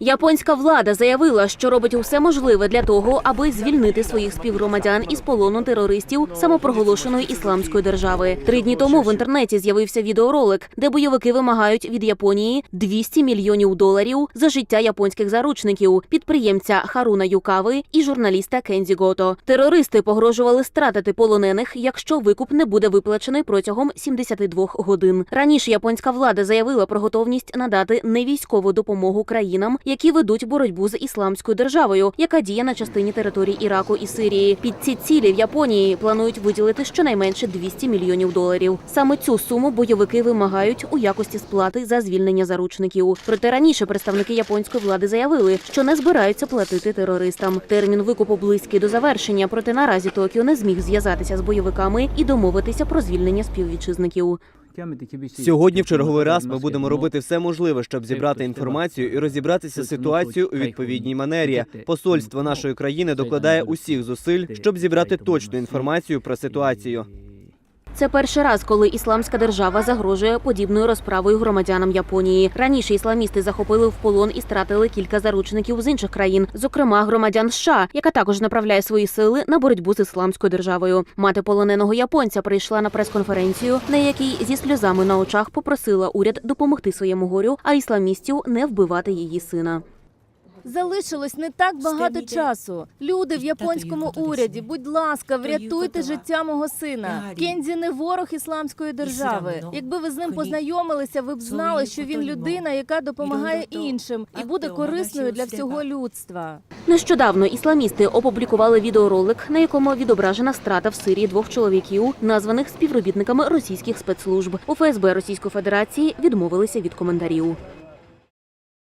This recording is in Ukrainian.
Японська влада заявила, що робить усе можливе для того, аби звільнити своїх співгромадян із полону терористів самопроголошеної ісламської держави. Три дні тому в інтернеті з'явився відеоролик, де бойовики вимагають від Японії 200 мільйонів доларів за життя японських заручників, підприємця Харуна Юкави і журналіста Кензі Гото. Терористи погрожували стратити полонених, якщо викуп не буде виплачений протягом 72 годин. Раніше японська влада заявила про готовність надати невійськову допомогу країнам, які ведуть боротьбу з ісламською державою, яка діє на частині територій Іраку і Сирії. Під ці цілі в Японії планують виділити щонайменше 200 мільйонів доларів. Саме цю суму бойовики вимагають у якості сплати за звільнення заручників. Проте раніше представники японської влади заявили, що не збираються платити терористам. Термін викупу близький до завершення, проте наразі Токіо не зміг зв'язатися з бойовиками і домовитися про звільнення співвітчизників. Сьогодні в черговий раз ми будемо робити все можливе, щоб зібрати інформацію і розібратися з ситуацією у відповідній манері. Посольство нашої країни докладає усіх зусиль, щоб зібрати точну інформацію про ситуацію. Це перший раз, коли ісламська держава загрожує подібною розправою громадянам Японії. Раніше ісламісти захопили в полон і стратили кілька заручників з інших країн, зокрема громадян США, яка також направляє свої сили на боротьбу з ісламською державою. Мати полоненого японця прийшла на прес-конференцію, на якій зі сльозами на очах попросила уряд допомогти своєму горю, а ісламістів не вбивати її сина. Залишилось не так багато часу. Люди в японському уряді, будь ласка, врятуйте життя мого сина. Кензі не ворог ісламської держави. Якби ви з ним познайомилися, ви б знали, що він людина, яка допомагає іншим і буде корисною для всього людства. Нещодавно ісламісти опублікували відеоролик, на якому відображена страта в Сирії двох чоловіків, названих співробітниками російських спецслужб. У ФСБ Російської Федерації відмовилися від коментарів.